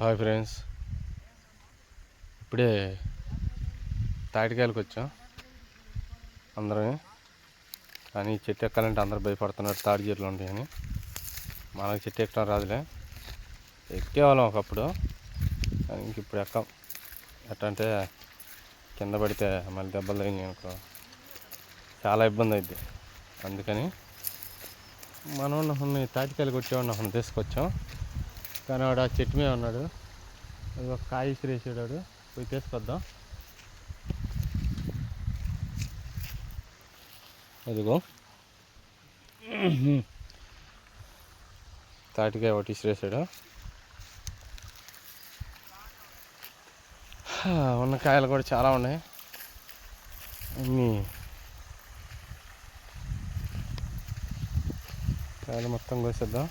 Hi friends. ఇప్పుడే తాటికాయలకు వచ్చాం. అందరం కానీ చెట్టు ఎక్కాలంటే అందరూ భయపడుతున్నారు. తాడి చెట్లు ఉంటాయని. మనకి చెట్టు ఎక్కడం రాదులే. ఎక్కేవాళ్ళం ఒకప్పుడు. కానీ ఇంక ఇప్పుడు ఎక్కం. ఎట్లా అంటే కింద పడితే మళ్ళీ దెబ్బలు తగినాయి అనుకో. చాలా ఇబ్బంది అయింది అందుకని మనం కొన్ని తాటికాయలు కొట్టేవాడిని తీసుకొచ్చాం. కానీ వాడు ఆ చెట్టు మీద ఉన్నాడు. అది ఒక కాయ ఇసిరేసాడు పోయి తీసుకొద్దాం. అదిగో. తాటికాయ ఒకటి ఇసిరేసాడు ఉన్న కాయలు కూడా చాలా ఉన్నాయి. అన్నీ. కాయలు మొత్తం కోసేద్దాం.